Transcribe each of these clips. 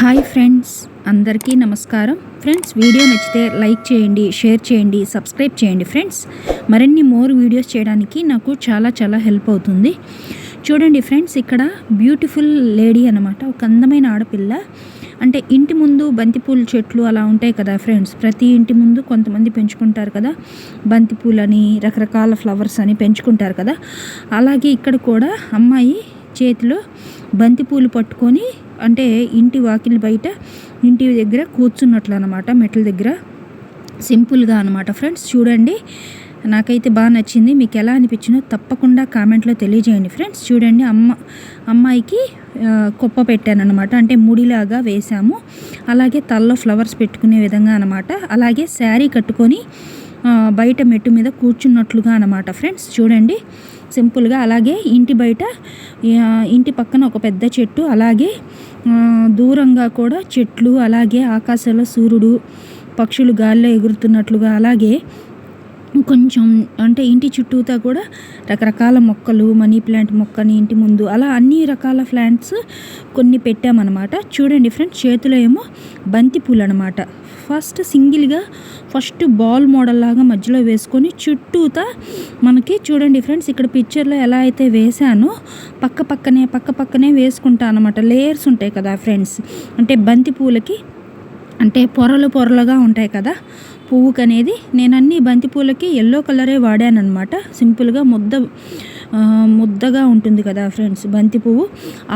Hi friends అందరికీ నమస్కారం. Friends video నచ్చితే లైక్ చేయండి షేర్ చేయండి సబ్స్క్రైబ్ చేయండి ఫ్రెండ్స్. మరిన్ని మోర్ వీడియోస్ చేయడానికి నాకు చాలా చాలా హెల్ప్ అవుతుంది. చూడండి ఫ్రెండ్స్ ఇక్కడ బ్యూటిఫుల్ లేడీ అనమాట ఒక అందమైన ఆడపిల్ల. అంటే ఇంటి ముందు బంతిపూల చెట్లు అలా ఉంటాయి కదా ఫ్రెండ్స్ ప్రతి ఇంటి ముందు కొంతమంది పెంచుకుంటారు కదా. బంతిపూలని రకరకాల ఫ్లవర్స్ అని పెంచుకుంటారు కదా. అలాగే ఇక్కడ కూడా అమ్మాయి చేతిలో బంతిపూలు పట్టుకొని అంటే ఇంటి వాకిలి బయట ఇంటి దగ్గర కూర్చున్నట్లు అనమాట మెట్ల దగ్గర. సింపుల్గా అనమాట ఫ్రెండ్స్ చూడండి. నాకైతే బాగా నచ్చింది. మీకు ఎలా అనిపించిందో తప్పకుండా కామెంట్లో తెలియజేయండి ఫ్రెండ్స్. చూడండి అమ్మ అమ్మాయికి కుప్ప పెట్టాను అనమాట అంటే ముడిలాగా వేసాము అలాగే తలలో ఫ్లవర్స్ పెట్టుకునే విధంగా అనమాట. అలాగే శారీ కట్టుకొని బయట మెట్టు మీద కూర్చున్నట్లుగా అనమాట ఫ్రెండ్స్. చూడండి. సింపుల్గా అలాగే ఇంటి బయట ఇంటి పక్కన ఒక పెద్ద చెట్టు అలాగే దూరంగా కూడా చెట్లు అలాగే ఆకాశంలో సూర్యుడు పక్షులు గాల్లో ఎగురుతున్నట్లుగా అలాగే కొంచెం అంటే ఇంటి చుట్టూతా కూడా రకరకాల మొక్కలు మనీ ప్లాంట్ మొక్కని ఇంటి ముందు అలా అన్ని రకాల ప్లాంట్స్ కొన్ని పెట్టామన్నమాట. చూడండి ఫ్రెండ్స్ చేతిలో ఏమో బంతి పూలు అనమాట ఫస్ట్ సింగిల్గా ఫస్ట్ బాల్ మోడల్ లాగా మధ్యలో వేసుకొని చుట్టూతా మనకి చూడండి ఫ్రెండ్స్ ఇక్కడ పిక్చర్లో ఎలా అయితే వేసానో పక్క పక్కనే పక్క పక్కనే వేసుకుంటా అనమాట లేయర్స్ ఉంటాయి కదా ఫ్రెండ్స్. అంటే బంతి పూలకి అంటే పొరలు పొరలుగా ఉంటాయి కదా. పువ్వుకనేది నేను అన్ని బంతి పూలకి ఎల్లో కలరే వాడానన్నమాట. సింపుల్గా ముద్ద ముద్దగా ఉంటుంది కదా ఫ్రెండ్స్ బంతి పువ్వు.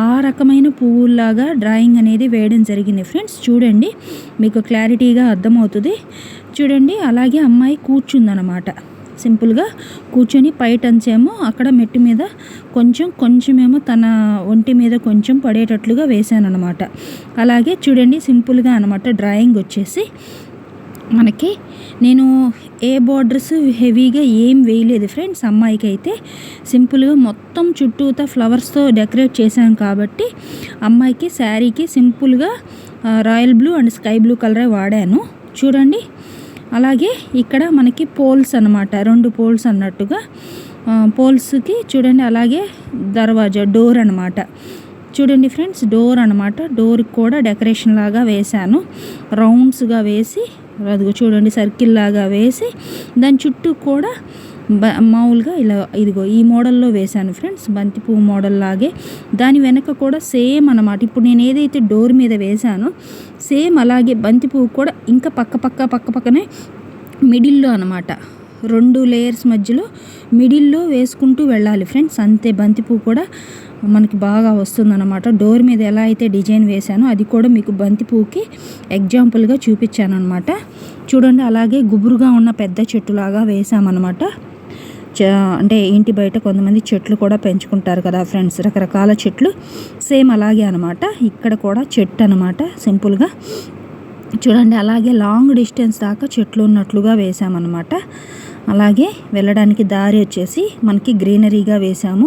ఆ రకమైన పువ్వులాగా డ్రాయింగ్ అనేది వేయడం జరిగింది ఫ్రెండ్స్. చూడండి మీకు క్లారిటీగా అర్థమవుతుంది. చూడండి అలాగే అమ్మాయి కూర్చుందనమాట సింపుల్గా కూర్చొని పైటంచేమో అక్కడ మెట్టు మీద కొంచెం కొంచెమేమో తన ఒంటి మీద కొంచెం పడేటట్లుగా వేశాను అనమాట అలాగే చూడండి సింపుల్గా అనమాట డ్రాయింగ్ వచ్చేసి. మనకి. నేను ఏ బార్డర్స్ హెవీగా ఏం వేయలేదు ఫ్రెండ్స్ అమ్మాయికి అయితే సింపుల్గా మొత్తం చుట్టూతా ఫ్లవర్స్తో డెకరేట్ చేశాను కాబట్టి అమ్మాయికి శారీకి సింపుల్గా royal blue and sky blue కలరే వాడాను. చూడండి. అలాగే ఇక్కడ మనకి పోల్స్ అన్నమాట. రెండు పోల్స్ అన్నట్టుగా. పోల్స్కి చూడండి. అలాగే దర్వాజా డోర్ అన్నమాట. చూడండి ఫ్రెండ్స్ డోర్ అనమాట డోర్కి కూడా డెకరేషన్ లాగా వేశాను. రౌండ్స్గా వేసి అదిగో చూడండి సర్కిల్ లాగా వేసి దాని చుట్టూ కూడా బ మామూలుగా ఇలా ఇదిగో ఈ మోడల్లో వేశాను ఫ్రెండ్స్ బంతి పువ్వు మోడల్ లాగే. దాని వెనక కూడా సేమ్ అన్నమాట. ఇప్పుడు నేను ఏదైతే డోర్ మీద వేశానో సేమ్ అలాగే బంతి పువ్వు కూడా ఇంకా పక్క పక్క పక్క పక్కనే మిడిల్లో అనమాట రెండు లేయర్స్ మధ్యలో మిడిల్లో వేసుకుంటూ వెళ్ళాలి ఫ్రెండ్స్ అంతే బంతిపూ కూడా మనకి బాగా వస్తుందన్నమాట. డోర్ మీద ఎలా అయితే డిజైన్ వేశానో అది కూడా మీకు బంతిపూకి ఎగ్జాంపుల్గా చూపించాను అనమాట చూడండి అలాగే గుబురుగా ఉన్న పెద్ద చెట్టులాగా వేసామన్నమాట చ- అంటే ఇంటి బయట కొంతమంది చెట్లు కూడా పెంచుకుంటారు కదా ఫ్రెండ్స్ రకరకాల చెట్లు. సేమ్ అలాగే అనమాట ఇక్కడ కూడా చెట్టు అనమాట సింపుల్గా చూడండి అలాగే లాంగ్ డిస్టెన్స్ దాకా చెట్లు ఉన్నట్లుగా వేసామన్నమాట అలాగే వెళ్ళడానికి దారి వచ్చేసి మనకి గ్రీనరీగా వేసాము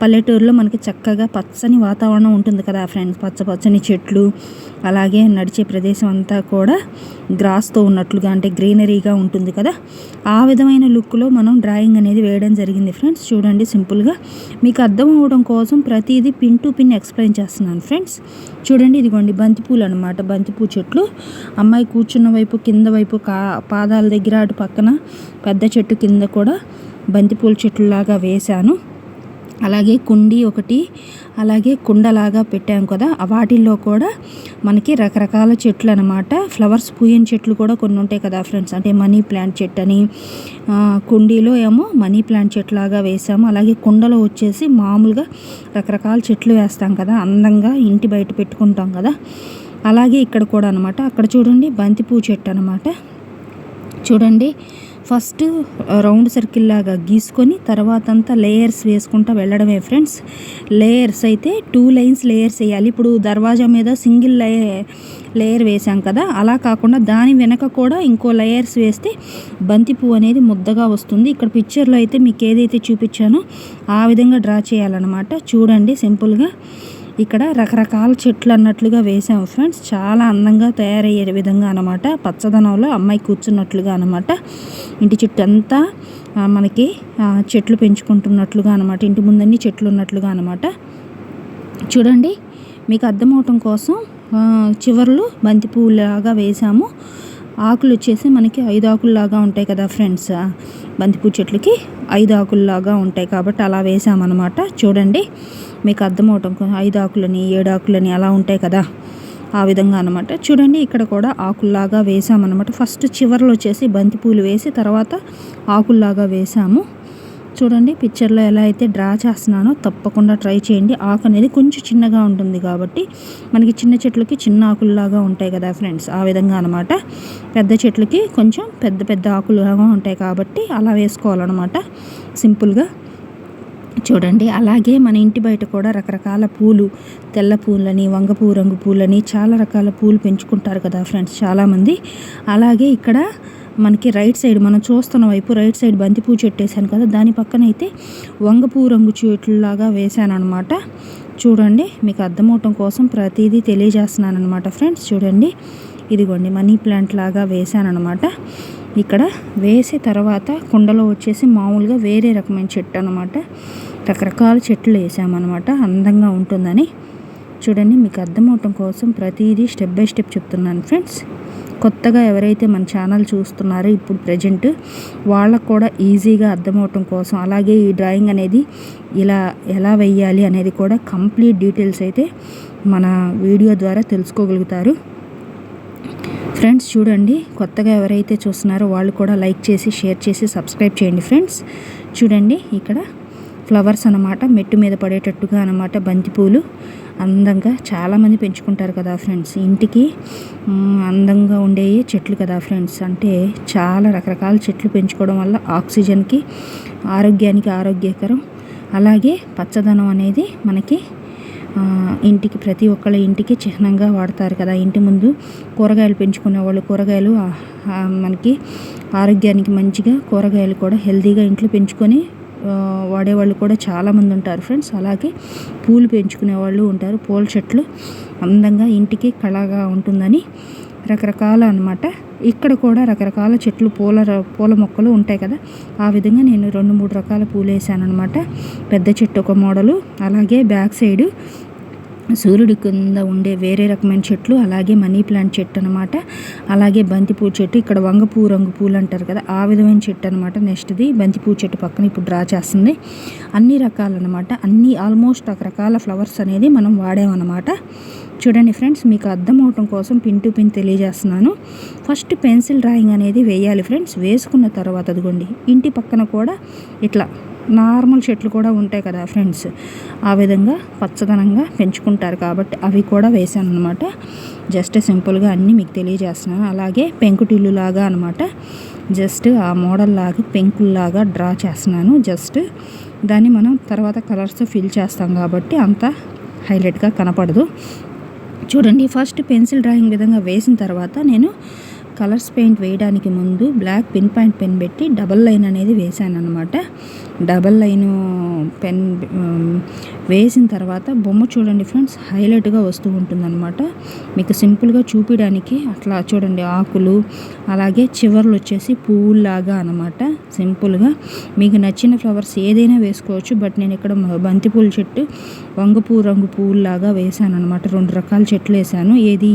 పల్లెటూరులో మనకి చక్కగా పచ్చని వాతావరణం ఉంటుంది కదా ఫ్రెండ్స్ పచ్చ పచ్చని చెట్లు అలాగే నడిచే ప్రదేశం అంతా కూడా గ్రాస్తో ఉన్నట్లుగా అంటే గ్రీనరీగా ఉంటుంది కదా. ఆ విధమైన లుక్లో మనం డ్రాయింగ్ అనేది వేయడం జరిగింది ఫ్రెండ్స్ చూడండి సింపుల్గా మీకు అర్థం అవ్వడం కోసం ప్రతిదీ పిన్ టు పిన్ ఎక్స్ప్లెయిన్ చేస్తున్నాను ఫ్రెండ్స్ చూడండి ఇదిగోండి బంతిపూలు అనమాట బంతిపూ చెట్లు. అమ్మాయి కూర్చున్న వైపు కింద వైపు కా పాదాల దగ్గర అటు పక్కన పెద్ద చెట్టు కింద కూడా బంతిపూల చెట్లులాగా వేశాను. అలాగే కుండీ ఒకటి అలాగే కుండలాగా పెట్టాం కదా వాటిల్లో కూడా మనకి రకరకాల చెట్లు అనమాట ఫ్లవర్స్ పూయని చెట్లు కూడా కొన్ని ఉంటాయి కదా ఫ్రెండ్స్. అంటే మనీ ప్లాంట్ చెట్టు అని కుండీలో ఏమో మనీ ప్లాంట్ చెట్లాగా వేసాము. అలాగే కుండలో వచ్చేసి మామూలుగా రకరకాల చెట్లు వేస్తాం కదా అందంగా ఇంటి బయట పెట్టుకుంటాం కదా. అలాగే ఇక్కడ కూడా అనమాట అక్కడ చూడండి బంతిపూ చెట్టు అనమాట చూడండి ఫస్ట్ రౌండ్ సర్కిల్ లాగా గీసుకొని తర్వాత అంతా లేయర్స్ వేసుకుంటా వెళ్ళడమే ఫ్రెండ్స్. లేయర్స్ అయితే టూ లైన్స్ లేయర్స్ వేయాలి. ఇప్పుడు దర్వాజా మీద సింగిల్ లే లేయర్ వేసాం కదా అలా కాకుండా దాని వెనక కూడా ఇంకో లేయర్స్ వేస్తే బంతి పువ్వు అనేది ముద్దగా వస్తుంది. ఇక్కడ పిక్చర్లో అయితే మీకు ఏదైతే చూపించానో ఆ విధంగా డ్రా చేయాలన్నమాట. చూడండి సింపుల్గా. ఇక్కడ రకరకాల చెట్లు అన్నట్లుగా వేసాము ఫ్రెండ్స్. చాలా అందంగా తయారయ్యే విధంగా అనమాట పచ్చదనంలో అమ్మాయి కూర్చున్నట్లుగా అనమాట ఇంటి చుట్టూ అంతా మనకి చెట్లు పెంచుకుంటున్నట్లుగా అనమాట ఇంటి ముందన్ని చెట్లు ఉన్నట్లుగా అనమాట చూడండి మీకు అర్థమవటం కోసం చివర్లు బంతి వేసాము. ఆకులు వచ్చేసి మనకి ఐదు ఆకుల్లాగా ఉంటాయి కదా ఫ్రెండ్స్. బంతిపూ చెట్లకి ఐదు ఆకుల్లాగా ఉంటాయి కాబట్టి అలా వేసామన్నమాట. చూడండి మీకు అర్థమవటం ఐదు ఆకులని ఏడు ఆకులని అలా ఉంటాయి కదా? ఆ విధంగా అనమాట చూడండి ఇక్కడ కూడా ఆకుల్లాగా వేసామన్నమాట. ఫస్ట్ చివర్లో వచ్చేసి బంతిపూలు వేసి తర్వాత ఆకుల్లాగా వేసాము. చూడండి పిక్చర్లో ఎలా అయితే డ్రా చేస్తున్నానో తప్పకుండా ట్రై చేయండి. ఆకు అనేది కొంచెం చిన్నగా ఉంటుంది కాబట్టి మనకి చిన్న చెట్లకి చిన్న ఆకుల్లాగా ఉంటాయి కదా ఫ్రెండ్స్ ఆ విధంగా అనమాట పెద్ద చెట్లకి కొంచెం పెద్ద పెద్ద ఆకులుగా ఉంటాయి కాబట్టి అలా వేసుకోవాలన్నమాట. సింపుల్గా చూడండి అలాగే మన ఇంటి బయట కూడా రకరకాల పూలు తెల్ల పూలని వంగపూ రంగు పూలని చాలా రకాల పూలు పెంచుకుంటారు కదా ఫ్రెండ్స్ చాలామంది అలాగే ఇక్కడ మనకి రైట్ సైడ్ మనం చూస్తున్న వైపు రైట్ సైడ్ బంతిపూ చెట్టు వేసాను కదా దాని పక్కన అయితే వంగపూ రంగు చెట్లులాగా వేసాను అనమాట చూడండి మీకు అర్థమవటం కోసం ప్రతిదీ తెలియజేస్తున్నాను అనమాట ఫ్రెండ్స్ చూడండి. ఇదిగోండి మనీ ప్లాంట్ లాగా వేసాను అనమాట ఇక్కడ వేసి తర్వాత కుండలో వచ్చేసి మామూలుగా వేరే రకమైన చెట్టు అనమాట రకరకాల చెట్లు వేసామన్నమాట అందంగా ఉంటుందని. చూడండి మీకు అర్థమవటం కోసం ప్రతిదీ స్టెప్ బై స్టెప్ చెప్తున్నాను ఫ్రెండ్స్ కొత్తగా ఎవరైతే మన ఛానల్ చూస్తున్నారో ఇప్పుడు ప్రజెంట్ వాళ్ళకు కూడా ఈజీగా అర్థమవటం కోసం అలాగే ఈ డ్రాయింగ్ అనేది ఇలా ఎలా వెయ్యాలి అనేది కూడా కంప్లీట్ డీటెయిల్స్ అయితే మన వీడియో ద్వారా తెలుసుకోగలుగుతారు. ఫ్రెండ్స్ చూడండి కొత్తగా ఎవరైతే చూస్తున్నారో వాళ్ళు కూడా లైక్ చేసి షేర్ చేసి సబ్స్క్రైబ్ చేయండి ఫ్రెండ్స్. చూడండి ఇక్కడ ఫ్లవర్స్ అన్నమాట మెట్టు మీద పడేటట్టుగా అనమాట బంతిపూలు. అందంగా చాలామంది పెంచుకుంటారు కదా ఫ్రెండ్స్. ఇంటికి అందంగా ఉండే చెట్లు కదా ఫ్రెండ్స్. అంటే చాలా రకరకాల చెట్లు పెంచుకోవడం వల్ల ఆక్సిజన్కి ఆరోగ్యానికి ఆరోగ్యకరం. అలాగే పచ్చదనం అనేది మనకి ఇంటికి ప్రతి ఒక్కళ్ళ ఇంటికి చిహ్నంగా వాడతారు కదా. ఇంటి ముందు కూరగాయలు పెంచుకునే వాళ్ళు కూరగాయలు మనకి ఆరోగ్యానికి మంచిగా కూరగాయలు కూడా హెల్తీగా ఇంట్లో పెంచుకొని వాడేవాళ్ళు కూడా చాలామంది ఉంటారు ఫ్రెండ్స్. అలాగే పూలు పెంచుకునే వాళ్ళు ఉంటారు. పూల చెట్లు అందంగా ఇంటికి కళగా ఉంటుందని రకరకాల అనమాట ఇక్కడ కూడా రకరకాల చెట్లు పూల పూల మొక్కలు ఉంటాయి కదా. ఆ విధంగా నేను రెండు మూడు రకాల పూలు వేసాను అనమాట పెద్ద చెట్టు ఒక మోడలు అలాగే బ్యాక్ సైడ్ సూర్యుడి కింద ఉండే వేరే రకమైన చెట్లు అలాగే మనీ ప్లాంట్ చెట్టు అనమాట అలాగే బంతిపూ చెట్టు ఇక్కడ వంగపూ రంగు పూలు అంటారు కదా ఆ విధమైన చెట్టు అనమాట నెక్స్ట్ది. బంతిపూ చెట్టు పక్కన ఇప్పుడు డ్రా చేస్తుంది. అన్ని రకాలన్నమాట అన్ని ఆల్మోస్ట్ రకరకాల ఫ్లవర్స్ అనేది మనం వాడామన్నమాట చూడండి ఫ్రెండ్స్ మీకు అర్థం అవటం కోసం పిన్ టు పిన్ తెలియజేస్తున్నాను. ఫస్ట్ పెన్సిల్ డ్రాయింగ్ అనేది వేయాలి ఫ్రెండ్స్. వేసుకున్న తర్వాత అదిగోండి ఇంటి పక్కన కూడా ఇట్లా నార్మల్ చెట్లు కూడా ఉంటాయి కదా ఫ్రెండ్స్. ఆ విధంగా పచ్చదనంగా పెంచుకుంటారు కాబట్టి అవి కూడా వేసాను అనమాట జస్ట్ సింపుల్గా అన్నీ మీకు తెలియజేస్తున్నాను. అలాగే పెంకుటిల్లు లాగా అనమాట జస్ట్ ఆ మోడల్ లాగా పెంకుల్లాగా డ్రా చేస్తున్నాను. జస్ట్ దాన్ని మనం తర్వాత కలర్స్ ఫిల్ చేస్తాం కాబట్టి అంత హైలైట్గా కనపడదు. చూడండి ఫస్ట్ పెన్సిల్ డ్రాయింగ్ విధంగా వేసిన తర్వాత నేను కలర్స్ పెయింట్ వేయడానికి ముందు బ్లాక్ పిన్ పాయింట్ పెన్ పెట్టి డబల్ లైన్ అనేది వేసాను అనమాట డబల్ లైన్ పెన్ వేసిన తర్వాత బొమ్మ చూడండి ఫ్రెండ్స్ హైలైట్గా వస్తూ ఉంటుందన్నమాట. మీకు సింపుల్గా చూపించడానికి అట్లా చూడండి ఆకులు అలాగే చివర్లు వచ్చేసి పువ్వులాగా అనమాట సింపుల్గా మీకు నచ్చిన ఫ్లవర్స్ ఏదైనా వేసుకోవచ్చు బట్ నేను ఇక్కడ బంతిపూల చెట్టు వంగపూ రంగు పువ్వులాగా వేసాను అనమాట రెండు రకాల చెట్లు వేసాను ఏది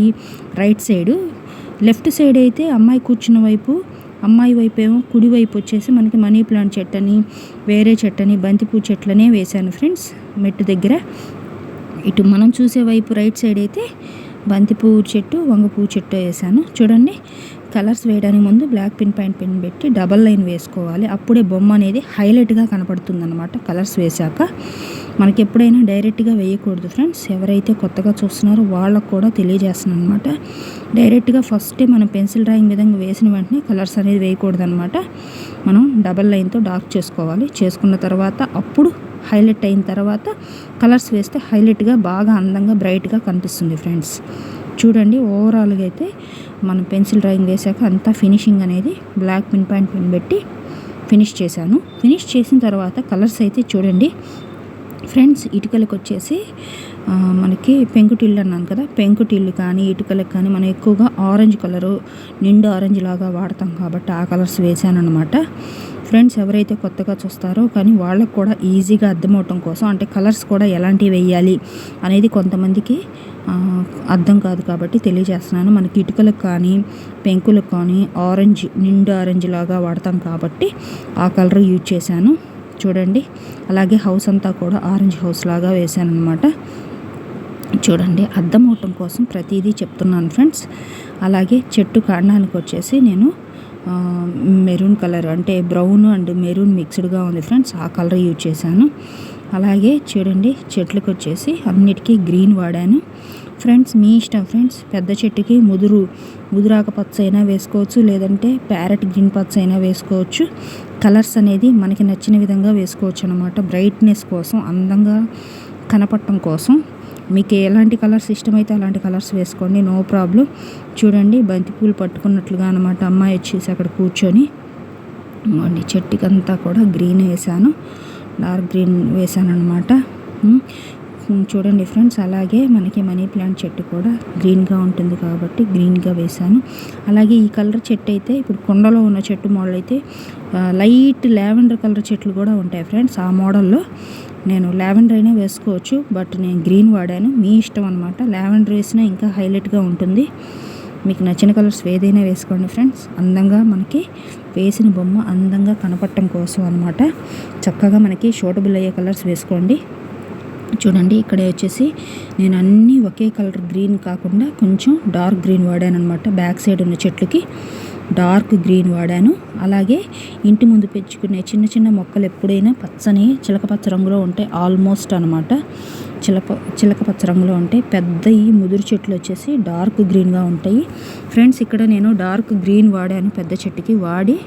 రైట్ సైడు లెఫ్ట్ సైడ్ అయితే అమ్మాయి కూర్చున్న వైపు అమ్మాయి వైపు ఏమో కుడి వైపు వచ్చేసి మనకి మనీ ప్లాంట్ చెట్టని వేరే చెట్టని బంతిపూ చెట్లనే వేశాను ఫ్రెండ్స్ మెట్టు దగ్గర. ఇటు మనం చూసే వైపు రైట్ సైడ్ అయితే బంతిపూ చెట్టు వంగపూ చెట్టు వేసాను చూడండి కలర్స్ వేయడానికి ముందు బ్లాక్ పిన్ పాయింట్ పిన్ పెట్టి డబల్ లైన్ వేసుకోవాలి. అప్పుడే బొమ్మ అనేది హైలైట్గా కనపడుతుంది అనమాట కలర్స్ వేశాక. మనకి ఎప్పుడైనా డైరెక్ట్గా వేయకూడదు ఫ్రెండ్స్. ఎవరైతే కొత్తగా చూస్తున్నారో వాళ్ళకు కూడా తెలియజేస్తున్నాను అనమాట డైరెక్ట్గా ఫస్టే మనం పెన్సిల్ డ్రాయింగ్ విధంగా వేసిన వెంటనే కలర్స్ అనేది వేయకూడదు అనమాట మనం డబల్ లైన్తో డార్క్ చేసుకోవాలి. చేసుకున్న తర్వాత అప్పుడు హైలైట్ అయిన తర్వాత కలర్స్ వేస్తే హైలైట్గా బాగా అందంగా బ్రైట్గా కనిపిస్తుంది ఫ్రెండ్స్. చూడండి ఓవరాల్గా అయితే మనం పెన్సిల్ డ్రాయింగ్ వేసాక అంతా ఫినిషింగ్ అనేది బ్లాక్ పిన్ పాయింట్ పిన్ పెట్టి ఫినిష్ చేశాను. ఫినిష్ చేసిన తర్వాత కలర్స్ అయితే చూడండి ఫ్రెండ్స్ ఇటుకలకు వచ్చేసి మనకి పెంకుటిల్లు అన్నాను కదా పెంకుటిల్లు కానీ ఇటుకలకు కానీ మనం ఎక్కువగా ఆరెంజ్ కలరు నిండు ఆరెంజ్ లాగా వాడతాం కాబట్టి ఆ కలర్స్ వేసాను అనమాట ఫ్రెండ్స్ ఎవరైతే కొత్తగా చూస్తారో కానీ వాళ్ళకు కూడా ఈజీగా అర్థమవటం కోసం అంటే కలర్స్ కూడా ఎలాంటివి వేయాలి అనేది కొంతమందికి అర్థం కాదు కాబట్టి తెలియజేస్తున్నాను. మనకి ఇటుకలకు కానీ పెంకులకు కానీ ఆరెంజ్ నిండు ఆరెంజ్ లాగా వాడతాం కాబట్టి ఆ కలర్ యూజ్ చేశాను. చూడండి. అలాగే హౌస్ అంతా కూడా ఆరెంజ్ హౌస్ లాగా వేశాను అనమాట చూడండి అద్దం అవటం కోసం ప్రతిదీ చెప్తున్నాను ఫ్రెండ్స్. అలాగే చెట్టు కాండానికి వచ్చేసి నేను మెరూన్ కలర్ అంటే బ్రౌన్ అండ్ మెరూన్ మిక్స్డ్గా ఉంది ఫ్రెండ్స్. ఆ కలర్ యూజ్ చేశాను. అలాగే చూడండి చెట్లకు వచ్చేసి అన్నిటికీ గ్రీన్ వాడాను. ఫ్రెండ్స్ మీ ఇష్టం ఫ్రెండ్స్ పెద్ద చెట్టుకి ముదురు ముదురాక పచ్చ అయినా వేసుకోవచ్చు లేదంటే ప్యారెట్ గ్రీన్ పచ్చ అయినా వేసుకోవచ్చు. కలర్స్ అనేది మనకి నచ్చిన విధంగా వేసుకోవచ్చు అనమాట బ్రైట్నెస్ కోసం అందంగా కనపడటం కోసం. మీకు ఎలాంటి కలర్స్ ఇష్టమైతే అలాంటి కలర్స్ వేసుకోండి నో ప్రాబ్లం. చూడండి బంతిపూలు పట్టుకున్నట్లుగా అనమాట అమ్మాయి వచ్చేసి అక్కడ కూర్చొని. ఇదిగోండి చెట్టుకి అంతా కూడా గ్రీన్ వేసాను డార్క్ గ్రీన్ వేసాను అనమాట చూడండి ఫ్రెండ్స్ అలాగే మనకి మనీ ప్లాంట్ చెట్టు కూడా గ్రీన్గా ఉంటుంది కాబట్టి గ్రీన్గా వేసాను అలాగే ఈ కలర్ చెట్టు అయితే ఇప్పుడు కొండలో ఉన్న చెట్టు మోడల్ అయితే లైట్ లావెండర్ కలర్ చెట్లు కూడా ఉంటాయి ఫ్రెండ్స్. ఆ మోడల్లో నేను లావెండర్ అయినా వేసుకోవచ్చు బట్ నేను గ్రీన్ వాడాను. మీ ఇష్టం అనమాట లావెండర్ వేసినా ఇంకా హైలైట్గా ఉంటుంది. మీకు నచ్చిన కలర్స్ ఏదైనా వేసుకోండి ఫ్రెండ్స్. అందంగా మనకి వేసిన బొమ్మ అందంగా కనపడటం కోసం అనమాట చక్కగా మనకి షూటబుల్ అయ్యే కలర్స్ వేసుకోండి. చూడండి ఇక్కడ వచ్చేసి నేను అన్నీ ఒకే కలర్ గ్రీన్ కాకుండా కొంచెం డార్క్ గ్రీన్ వాడాను అనమాట బ్యాక్ సైడ్ ఉన్న చెట్లకి డార్క్ గ్రీన్ వాడాను. అలాగే ఇంటి ముందు పెంచుకునే చిన్న చిన్న మొక్కలు ఎప్పుడైనా పచ్చని చిలక పచ్చ రంగులో ఉంటాయి ఆల్మోస్ట్ అనమాట చిలక చిలక పచ్చ రంగులో ఉంటాయి. పెద్ద ఈ ముదురు చెట్లు వచ్చేసి డార్క్ గ్రీన్గా ఉంటాయి. ఫ్రెండ్స్ ఇక్కడ నేను డార్క్ గ్రీన్ వాడాను పెద్ద చెట్టుకి. వాడి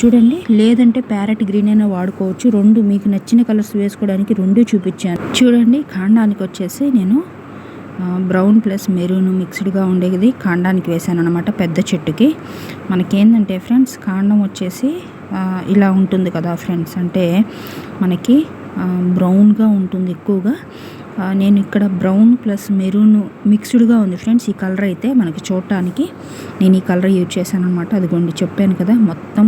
చూడండి లేదంటే ప్యారెట్ గ్రీన్ అయినా వాడుకోవచ్చు. రెండు మీకు నచ్చిన కలర్స్ వేసుకోవడానికి రెండు చూపించాను. చూడండి కాండానికి వచ్చేసి నేను బ్రౌన్ ప్లస్ మెరూన్ మిక్స్డ్గా ఉండేది కాండానికి వేసాను అనమాట పెద్ద చెట్టుకి. మనకేందంటే ఫ్రెండ్స్ కాండం వచ్చేసి ఇలా ఉంటుంది కదా ఫ్రెండ్స్. అంటే మనకి బ్రౌన్గా ఉంటుంది ఎక్కువగా. నేను ఇక్కడ బ్రౌన్ ప్లస్ మెరూన్ మిక్స్డ్గా ఉంది ఫ్రెండ్స్. ఈ కలర్ అయితే మనకి చూడటానికి నేను ఈ కలర్ యూజ్ చేశాను అనమాట అదిగోండి చెప్పాను కదా మొత్తం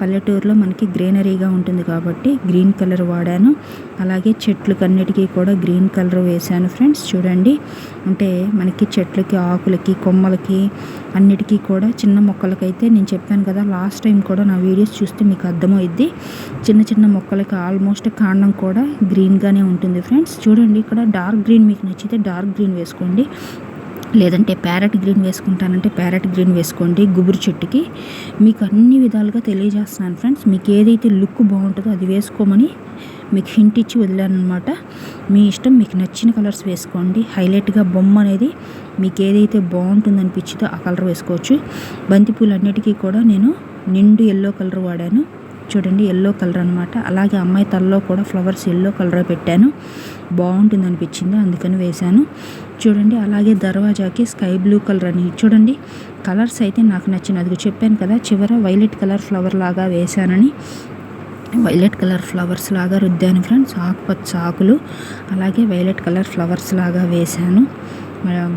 పల్లెటూరులో మనకి గ్రీనరీగా ఉంటుంది కాబట్టి గ్రీన్ కలర్ వాడాను. అలాగే చెట్లకి అన్నిటికీ కూడా గ్రీన్ కలర్ వేశాను ఫ్రెండ్స్. చూడండి. అంటే మనకి చెట్లకి ఆకులకి కొమ్మలకి అన్నిటికీ కూడా చిన్న మొక్కలకైతే నేను చెప్పాను కదా లాస్ట్ టైం కూడా నా వీడియోస్ చూస్తే మీకు అర్థమైద్ది చిన్న చిన్న మొక్కలకి ఆల్మోస్ట్ కాండం కూడా గ్రీన్గానే ఉంటుంది ఫ్రెండ్స్. చూడండి ఇక్కడ డార్క్ గ్రీన్ మీకు నచ్చితే డార్క్ గ్రీన్ వేసుకోండి. లేదంటే ప్యారెట్ గ్రీన్ వేసుకుంటానంటే ప్యారెట్ గ్రీన్ వేసుకోండి గుబురు చెట్టుకి. మీకు అన్ని విధాలుగా తెలియజేస్తున్నాను ఫ్రెండ్స్. మీకు ఏదైతే లుక్ బాగుంటుందో అది వేసుకోమని మీకు హింట్ ఇచ్చి వదిలాను అనమాట మీ ఇష్టం మీకు నచ్చిన కలర్స్ వేసుకోండి. హైలైట్గా బొమ్మ అనేది మీకు ఏదైతే బాగుంటుంది అనిపించిందో ఆ కలర్ వేసుకోవచ్చు. బంతిపూలు అన్నిటికీ కూడా నేను నిండు ఎల్లో కలర్ వాడాను. చూడండి ఎల్లో కలర్ అనమాట అలాగే అమ్మాయి తలలో కూడా ఫ్లవర్స్ ఎల్లో కలర్ పెట్టాను. బాగుంటుంది అనిపించింది అందుకని వేశాను. చూడండి అలాగే దర్వాజాకి స్కై బ్లూ కలర్ అని. చూడండి కలర్స్ అయితే నాకు నచ్చిన అది చెప్పాను కదా చివర వైలెట్ కలర్ ఫ్లవర్ లాగా వేశానని. వైలెట్ కలర్ ఫ్లవర్స్ లాగా రుద్దాను ఫ్రెండ్స్ ఆకుపచ్చ ఆకులు అలాగే వైలెట్ కలర్ ఫ్లవర్స్ లాగా వేశాను.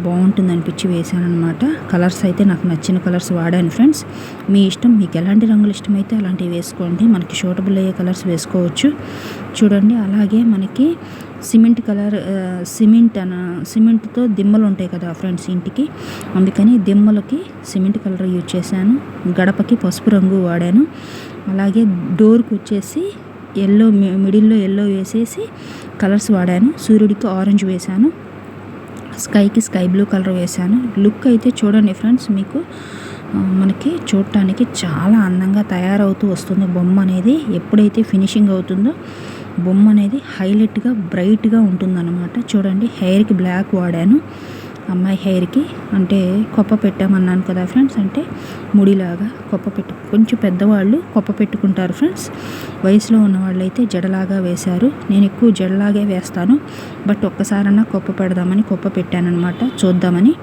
బాగుంటుంది అనిపించి వేసాను అనమాట కలర్స్ అయితే నాకు నచ్చిన కలర్స్ వాడాను ఫ్రెండ్స్ మీ ఇష్టం మీకు ఎలాంటి రంగులు ఇష్టమైతే అలాంటివి వేసుకోండి. మనకి షూటబుల్ అయ్యే కలర్స్ వేసుకోవచ్చు. చూడండి అలాగే మనకి సిమెంట్ కలర్ సిమెంట్ అన సిమెంట్తో దిమ్మలు ఉంటాయి కదా ఫ్రెండ్స్ ఇంటికి. అందుకని దిమ్మలకి సిమెంట్ కలర్ యూజ్ చేశాను. గడపకి పసుపు రంగు వాడాను. అలాగే డోర్కి వచ్చేసి ఎల్లో మిడిల్లో ఎల్లో వేసేసి కలర్స్ వాడాను. సూర్యుడికి ఆరెంజ్ వేశాను. స్కైకి స్కై బ్లూ కలర్ వేశాను. లుక్ అయితే చూడండి ఫ్రెండ్స్ మీకు మనకి చూడటానికి చాలా అందంగా తయారవుతూ వస్తుంది బొమ్మ అనేది. ఎప్పుడైతే ఫినిషింగ్ అవుతుందో బొమ్మ అనేది హైలైట్గా బ్రైట్గా ఉంటుందన్నమాట. చూడండి హెయిర్కి బ్లాక్ వాడాను. అమ్మాయి హెయిర్కి అంటే కొప్ప పెట్టామన్నాను కదా ఫ్రెండ్స్ అంటే ముడిలాగా కొప్ప పెట్టు కొంచెం పెద్దవాళ్ళు కొప్ప పెట్టుకుంటారు ఫ్రెండ్స్. వయసులో ఉన్న వాళ్ళైతే జడలాగా వేశారు. నేను ఎక్కువ జడలాగే వేస్తాను బట్ ఒక్కసారన్నా కొప్ప పెడదామని కొప్ప పెట్టానమాట చూద్దామని.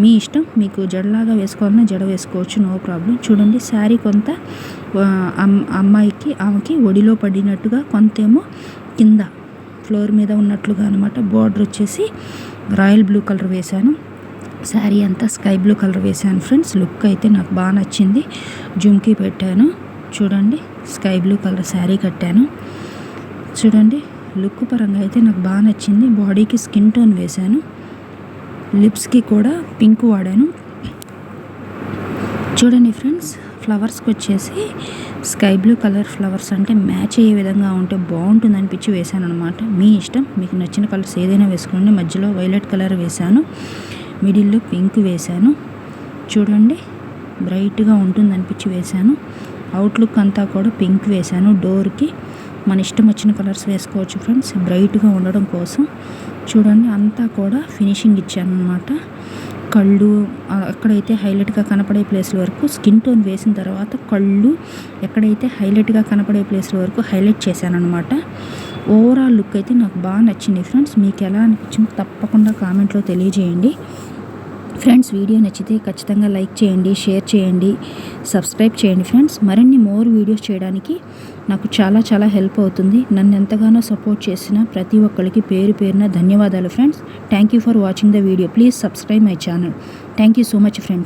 మీ ఇష్టం మీకు జడలాగా వేసుకోవాలన్నా జడ వేసుకోవచ్చు నో ప్రాబ్లం. చూడండి శారీ కొంత అమ్- అమ్మాయికి ఆమెకి ఒడిలో పడినట్టుగా కొంతేమో కింద ఫ్లోర్ మీద ఉన్నట్లుగా అనమాట బార్డర్ వచ్చేసి రాయల్ బ్లూ కలర్ వేశాను. శారీ అంతా స్కై బ్లూ కలర్ వేశాను ఫ్రెండ్స్. లుక్ అయితే నాకు బాగా నచ్చింది. జుమ్కి పెట్టాను. చూడండి స్కై బ్లూ కలర్ శారీ కట్టాను. చూడండి లుక్ పరంగా అయితే నాకు బాగా నచ్చింది. బాడీకి స్కిన్ టోన్ వేశాను. లిప్స్కి కూడా పింక్ వాడాను. చూడండి ఫ్రెండ్స్ ఫ్లవర్స్కి వచ్చేసి స్కై బ్లూ కలర్ ఫ్లవర్స్ అంటే మ్యాచ్ అయ్యే విధంగా ఉంటే బాగుంటుంది అనిపించి వేశాను అనమాట మీ ఇష్టం మీకు నచ్చిన కలర్స్ ఏదైనా వేసుకోండి. మధ్యలో వైలెట్ కలర్ వేశాను మిడిల్లో పింక్ వేశాను. చూడండి బ్రైట్గా ఉంటుంది అనిపించి వేశాను. అవుట్లుక్ అంతా కూడా పింక్ వేశాను డోర్కి. మన ఇష్టం వచ్చిన కలర్స్ వేసుకోవచ్చు ఫ్రెండ్స్ బ్రైట్గా ఉండడం కోసం. చూడండి అంతా కూడా ఫినిషింగ్ ఇచ్చాను అనమాట కళ్ళు ఎక్కడైతే హైలైట్గా కనపడే ప్లేస్ల వరకు స్కిన్ టోన్ వేసిన తర్వాత కళ్ళు ఎక్కడైతే హైలైట్గా కనపడే ప్లేస్ల వరకు హైలైట్ చేశాను అనమాట ఓవరాల్ లుక్ అయితే నాకు బాగా నచ్చింది ఫ్రెండ్స్ మీకు ఎలా అనిపించింది తప్పకుండా కామెంట్లో తెలియజేయండి. ఫ్రెండ్స్ వీడియో నచ్చితే ఖచ్చితంగా లైక్ చేయండి షేర్ చేయండి సబ్స్క్రైబ్ చేయండి ఫ్రెండ్స్ మరిన్ని మోర్ వీడియోస్ చేయడానికి నాకు చాలా చాలా హెల్ప్ అవుతుంది. నన్ను ఎంతగానో సపోర్ట్ చేసిన ప్రతి ఒక్కరికి పేరు పేరున ధన్యవాదాలు friends thank you for watching the video please subscribe my channel thank you so much friends